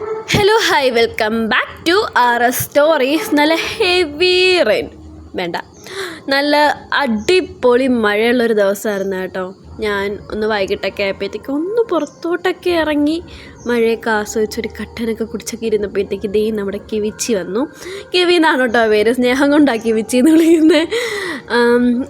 Hello hi welcome back to R S stories നല്ല heavy rain വേണ്ട. നല്ല അടിപൊളി മഴയുള്ളൊരു ദിവസമായിരുന്നു കേട്ടോ. ഞാൻ ഒന്ന് വൈകിട്ടൊക്കെ ആയപ്പോഴത്തേക്ക് ഒന്ന് പുറത്തോട്ടൊക്കെ ഇറങ്ങി മഴയൊക്കെ ആസ്വദിച്ചൊരു കട്ടനൊക്കെ കുടിച്ചൊക്കെ ഇരുന്നപ്പോഴത്തേക്ക് ദേ നമ്മുടെ കിവിച്ചി വന്നു. കിവി എന്നാണ് കേട്ടോ പേര്. സ്നേഹം കൊണ്ടാണ് കിവിച്ചി എന്ന് വിളിക്കുന്നത്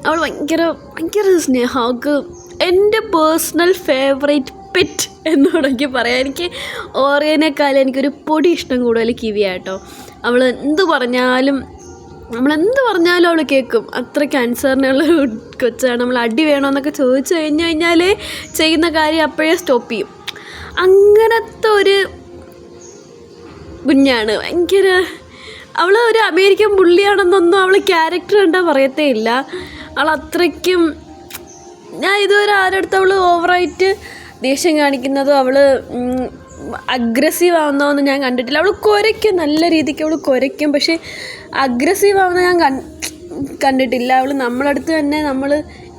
അവൾ ഭയങ്കര ഭയങ്കര സ്നേഹം. അവൾക്ക് എന്റെ പേഴ്സണൽ ഫേവറേറ്റ് പെറ്റ് എന്ന് തുടങ്ങി പറയാം. എനിക്ക് ഓറിയനേക്കാളും എനിക്കൊരു പൊടി ഇഷ്ടം കൂടുതൽ കിവിയാട്ടോ അവൾ എന്ത് പറഞ്ഞാലും നമ്മളെന്ത് പറഞ്ഞാലും അവൾ കേൾക്കും. അത്രയ്ക്ക് ഒരു കൊച്ചാണ്. നമ്മൾ അടി വേണമെന്നൊക്കെ ചോദിച്ചു കഴിഞ്ഞു കഴിഞ്ഞാൽ ചെയ്യുന്ന കാര്യം അപ്പോഴേ സ്റ്റോപ്പ് ചെയ്യും. അങ്ങനത്തെ ഒരു കുഞ്ഞാണ്. ഭയങ്കര അവൾ ഒരു അമേരിക്കൻ പുള്ളിയാണെന്നൊന്നും അവൾ ക്യാരക്ടർ കണ്ടാൽ പറയത്തേ ഇല്ല. അവൾ അത്രയ്ക്കും ഞാൻ ഇതുവരെ ആരടുത്ത് അവൾ ഓവറായിട്ട് ദേഷ്യം കാണിക്കുന്നതോ അവൾ അഗ്രസീവ് ആവുന്നതൊന്നും ഞാൻ കണ്ടിട്ടില്ല. അവൾ കുരയ്ക്കും നല്ല രീതിക്ക് അവൾ കുരയ്ക്കും. പക്ഷേ അഗ്രസീവ് ആവുന്ന ഞാൻ കണ്ടിട്ടില്ല. അവൾ നമ്മളടുത്ത് തന്നെ നമ്മൾ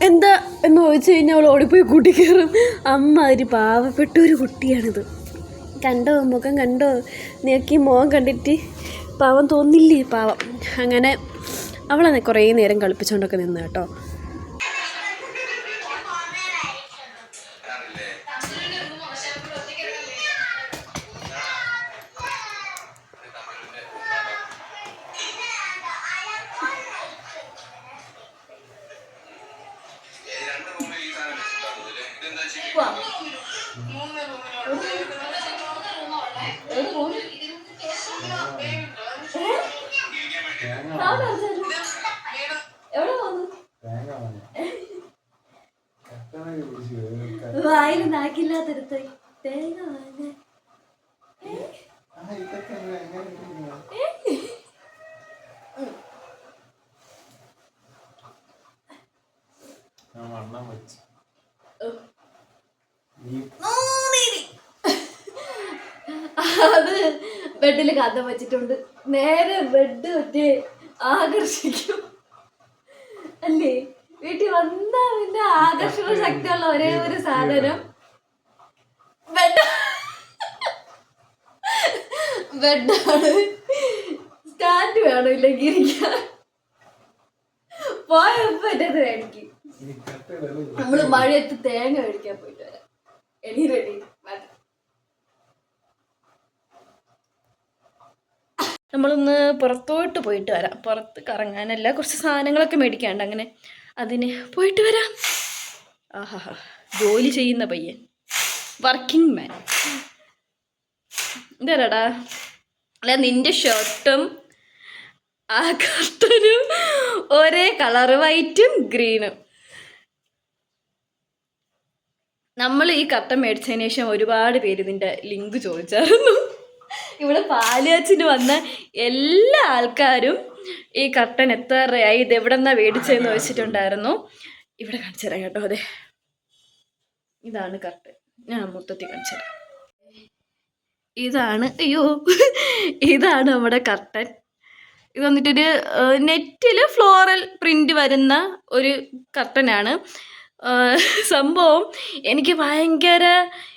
എന്താ എന്ന് ചോദിച്ചു കഴിഞ്ഞാൽ അവൾ ഓടിപ്പോയി കൂട്ടി കയറും അമ്മ ഒരു പാവപ്പെട്ട ഒരു കുട്ടിയാണിത്. കണ്ടോ മുഖം കണ്ടോ? നോക്കി മുഖം കണ്ടിട്ട് പാവം തോന്നില്ലേ പാവം? അങ്ങനെ അവളെ കുറേ നേരം കളിപ്പിച്ചുകൊണ്ടൊക്കെ നിന്ന് കേട്ടോ. വായിൽ നാക്കില്ലാത്തടുത്ത് തേങ്ങ വാങ്ങാൻ വണ്ണം വെച്ച്. അത് ബെഡിൽ കഥ വെച്ചിട്ടുണ്ട്. നേരെ ബെഡ് മറ്റേ ആകർഷിക്കും. അല്ലേ? വീട്ടിൽ വന്നാ പിന്നെ ആകർഷണ ശക്തിയുള്ള ഒരേ ഒരു സാധനം. ബെഡ്. ബെഡാണ്. സ്റ്റാൻഡ് വേണം ഇല്ലെങ്കിൽ പോയ പോയപ്പോ മേടിക്കും. നമ്മൾ മഴയത്ത് തേങ്ങ മേടിക്കാൻ പോയിട്ട് വരാം. എനി റെഡി. നമ്മളൊന്ന് പുറത്തോട്ട് പോയിട്ട് വരാം. പുറത്ത് കറങ്ങാനല്ല കുറച്ച് സാധനങ്ങളൊക്കെ മേടിക്കാണ്ട് അങ്ങനെ. അതിന് പോയിട്ട് വരാം. ആഹാ ജോലി ചെയ്യുന്ന പയ്യൻ. Working man. എന്താടാ അല്ല നിന്റെ ഷർട്ടും ആ കർട്ടനും ഒരേ കളർ വൈറ്റും ഗ്രീനും. നമ്മൾ ഈ കർട്ടൻ മേടിച്ചതിന് ശേഷം ഒരുപാട് പേര് ഇതിന്റെ ലിങ്ക് ചോദിച്ചായിരുന്നു. ഇവിടെ പാലുകാച്ചിന് വന്ന എല്ലാ ആൾക്കാരും ഈ കർട്ടൻ രൂപയായി ഇത് എവിടെ നിന്നാണ് മേടിച്ചതെന്ന് ചോദിച്ചിട്ടുണ്ടായിരുന്നു ഇവിടെ കാണിച്ചു കേട്ടോ അതെ. ഇതാണ് കർട്ടൻ. ഞാൻ മൊത്തത്തിൽ കാണിച്ചു ഇതാണ് അയ്യോ ഇതാണ് നമ്മുടെ കർട്ടൻ. ഇത് വന്നിട്ടൊരു നെറ്റിൽ ഫ്ലോറൽ പ്രിന്റ് വരുന്ന ഒരു കർട്ടനാണ്. സംഭവം എനിക്ക് ഭയങ്കര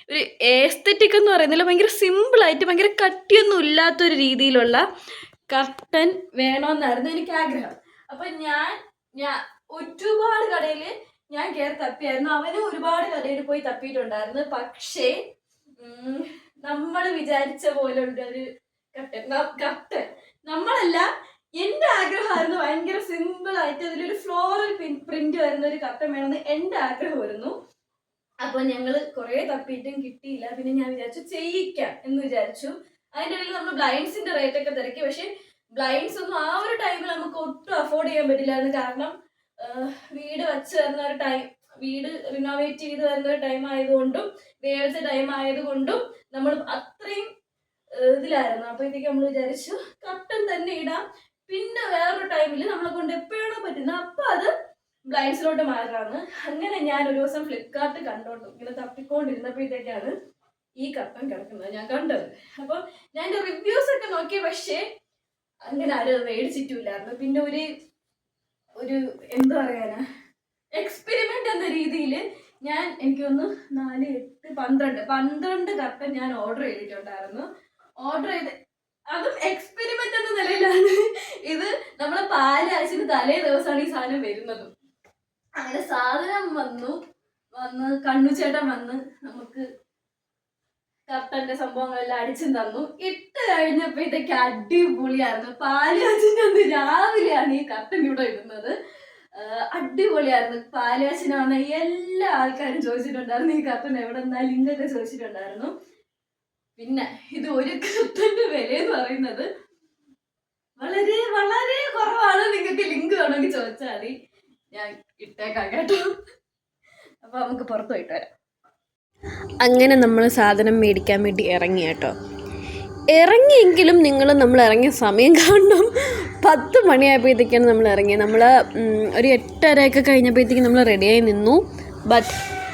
ഒരു ഏസ്തറ്റിക് എന്ന് പറയുന്നില്ല ഭയങ്കര സിമ്പിളായിട്ട് ഭയങ്കര കട്ടിയൊന്നും ഇല്ലാത്തൊരു രീതിയിലുള്ള കർട്ടൻ വേണമെന്നായിരുന്നു എനിക്ക് ആഗ്രഹം. അപ്പം ഞാൻ ഞാൻ ഒരുപാട് കടയിൽ ഞാൻ കയറി തപ്പിയായിരുന്നു. അവനും ഒരുപാട് കടയിൽ പോയി തപ്പിയിട്ടുണ്ടായിരുന്നു. പക്ഷേ നമ്മൾ വിചാരിച്ച പോലെ ഒരു കട്ടൻ കട്ടൻ നമ്മളല്ല എന്റെ ആഗ്രഹമായിരുന്നു ഭയങ്കര സിമ്പിൾ ആയിട്ട് അതിലൊരു ഫ്ലോറൽ പ്രിന്റ് വരുന്ന ഒരു കട്ടൻ വേണമെന്ന് എന്റെ ആഗ്രഹമായിരുന്നു. അപ്പൊ ഞങ്ങൾ കുറെ തപ്പിയിട്ടും കിട്ടിയില്ല. പിന്നെ ഞാൻ വിചാരിച്ചു ചെയ്യിക്കാം എന്ന് വിചാരിച്ചു. അതിന്റെ ഇടയിൽ നമ്മൾ ബ്ലൈൻഡ്സിന്റെ റേറ്റ് ഒക്കെ തിരക്കി. പക്ഷെ ബ്ലൈൻഡ്സ് ഒന്നും ആ ഒരു ടൈമിൽ നമുക്ക് ഒട്ടും അഫോർഡ് ചെയ്യാൻ പറ്റില്ലായിരുന്നു. കാരണം വീട് വച്ച് വരുന്ന ഒരു ടൈം വീട് റിനോവേറ്റ് ചെയ്ത് വരുന്ന ഒരു ടൈം ആയതുകൊണ്ടും വേഴ്ച ടൈം ആയതുകൊണ്ടും നമ്മൾ അത്രയും ഇതിലായിരുന്നു. അപ്പോഴത്തേക്ക് നമ്മൾ വിചാരിച്ചു കട്ടൻ തന്നെ ഇടാം. പിന്നെ വേറൊരു ടൈമിൽ നമ്മളെ കൊണ്ട് എപ്പോഴാണോ പറ്റുന്നത് അപ്പൊ അത് ബ്ലൈൻഡ്സിലോട്ട് മാറാണ്. അങ്ങനെ ഞാൻ ഒരു ദിവസം ഫ്ലിപ്കാർട്ട് കണ്ടോണ്ടു ഇങ്ങനെ തപ്പിക്കൊണ്ടിരുന്നപ്പോഴത്തേക്കാണ് ഈ കട്ടൻ കിടക്കുന്നത് ഞാൻ കണ്ടത്. അപ്പൊ ഞാൻ റിവ്യൂസ് ഒക്കെ നോക്കിയ പക്ഷേ അങ്ങനെ ആരും അത് മേടിച്ചിട്ടില്ലായിരുന്നു പിന്നെ ഒരു ഒരു എന്താ പറയാനാ എക്സ്പെരിമെന്റ് എന്ന രീതിയിൽ ഞാൻ എനിക്കൊന്ന് നാല് എട്ട് പന്ത്രണ്ട് പന്ത്രണ്ട് കട്ടൻ ഞാൻ ഓർഡർ ചെയ്തിട്ടുണ്ടായിരുന്നു. ഓർഡർ ചെയ്ത് അതും എക്സ്പെരിമെന്റ് എന്ന നിലയിലാണ് ഇത് നമ്മളെ പാലാഴ്ചന് തലേ ദിവസമാണ് ഈ സാധനം വരുന്നത്. അങ്ങനെ സാധനം വന്നു. വന്ന് കണ്ണുചേട്ടൻ വന്ന് നമുക്ക് കർട്ടന്റെ സംഭവങ്ങളെല്ലാം അടിച്ചും തന്നു. ഇട്ട് കഴിഞ്ഞപ്പോഴത്തേക്ക് അടിപൊളിയായിരുന്നു. പാൽ അന്ന് രാവിലെയാണ് ഈ കർട്ടൻ ഇവിടെ ഇടുന്നത്. അടിപൊളിയായിരുന്നു. പാലാച്ചിന് വന്ന എല്ലാ ആൾക്കാരും ചോദിച്ചിട്ടുണ്ടായിരുന്നു ഈ കർട്ടൻ എവിടെ നിന്നാ ലിങ്കൊക്കെ ചോദിച്ചിട്ടുണ്ടായിരുന്നു. പിന്നെ ഇത് ഒരു കർട്ടന്റെ വില എന്ന് പറയുന്നത് വളരെ വളരെ കുറവാണ്. നിങ്ങൾക്ക് ലിങ്ക് വേണമെങ്കിൽ ചോദിച്ചാൽ മതി. ഞാൻ ഇട്ടേക്കാം കേട്ടോ. അപ്പൊ നമുക്ക് പുറത്തു പോയിട്ട് വരാം. അങ്ങനെ നമ്മൾ സാധനം മേടിക്കാൻ വേണ്ടി ഇറങ്ങി കേട്ടോ. ഇറങ്ങിയെങ്കിലും നിങ്ങൾ നമ്മൾ ഇറങ്ങിയ സമയം കാണണം. പത്ത് മണിയായപ്പോഴത്തേക്കാണ് നമ്മൾ ഇറങ്ങിയത്. നമ്മൾ ഒരു എട്ടരയൊക്കെ കഴിഞ്ഞപ്പോഴത്തേക്കും നമ്മൾ റെഡിയായി നിന്നു. ബട്ട്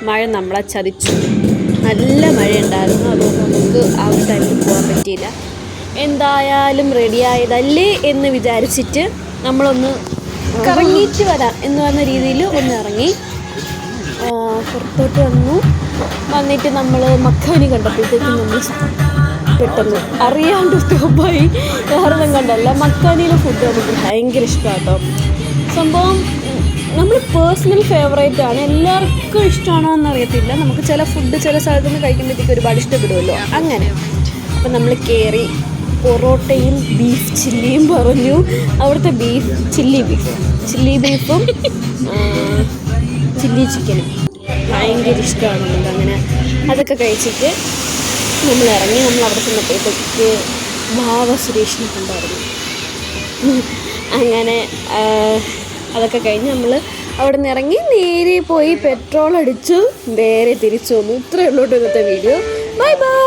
മഴ നമ്മളെ ചതിച്ചു. നല്ല മഴ ഉണ്ടായിരുന്നു അതുകൊണ്ട് നമുക്ക് ആ ഒരു ടൈമിൽ പോകാൻ പറ്റിയില്ല. എന്തായാലും റെഡിയായതല്ലേ എന്ന് വിചാരിച്ചിട്ട് നമ്മളൊന്ന് കറങ്ങിയിട്ട് വരാം എന്ന് പറഞ്ഞ രീതിയിൽ ഒന്ന് ഇറങ്ങി. പുറത്തോട്ട് വന്നു. വന്നിട്ട് നമ്മൾ മക്കാനി കണ്ടപ്പോഴത്തേക്കും നമ്മൾ പെട്ടെന്ന് അറിയാണ്ട് സ്റ്റോപ്പായി വേറൊന്നും കണ്ടല്ല. മക്കാനിയിലെ ഫുഡ് നമുക്ക് ഭയങ്കര ഇഷ്ടമാണ് കേട്ടോ സംഭവം നമ്മൾ പേഴ്സണൽ ഫേവറേറ്റ് ആണ്. എല്ലാവർക്കും ഇഷ്ടമാണോ എന്നറിയത്തില്ല. നമുക്ക് ചില ഫുഡ് ചില സ്ഥലത്തുനിന്ന് കഴിക്കുമ്പോഴത്തേക്ക് ഒരുപാട് ഇഷ്ടപ്പെടുമല്ലോ. അങ്ങനെ. അപ്പം നമ്മൾ കയറി പൊറോട്ടയും ബീഫ് ചില്ലിയും പറഞ്ഞു. അവിടുത്തെ ബീഫ് ചില്ലി ബീഫ് ചില്ലി ബീഫും ചില്ലി ചിക്കനും ഭയങ്കര ഇഷ്ടമാണ് നമുക്ക് അങ്ങനെ. അതൊക്കെ കഴിച്ചിട്ട് നമ്മൾ ഇറങ്ങി നമ്മൾ അവിടെ ചെന്നപ്പോഴത്തേക്ക് ഭാവ സുരേഷിനെ കണ്ടായിരുന്നു. അങ്ങനെ അതൊക്കെ കഴിഞ്ഞ് നമ്മൾ അവിടെ നിന്ന് ഇറങ്ങി നേരെ പോയി പെട്രോൾ അടിച്ചു. നേരെ തിരിച്ചു വന്നു. ഇത്രയേ ഉള്ളൂ ഇന്നത്തെ വീഡിയോ ബൈ ബൈ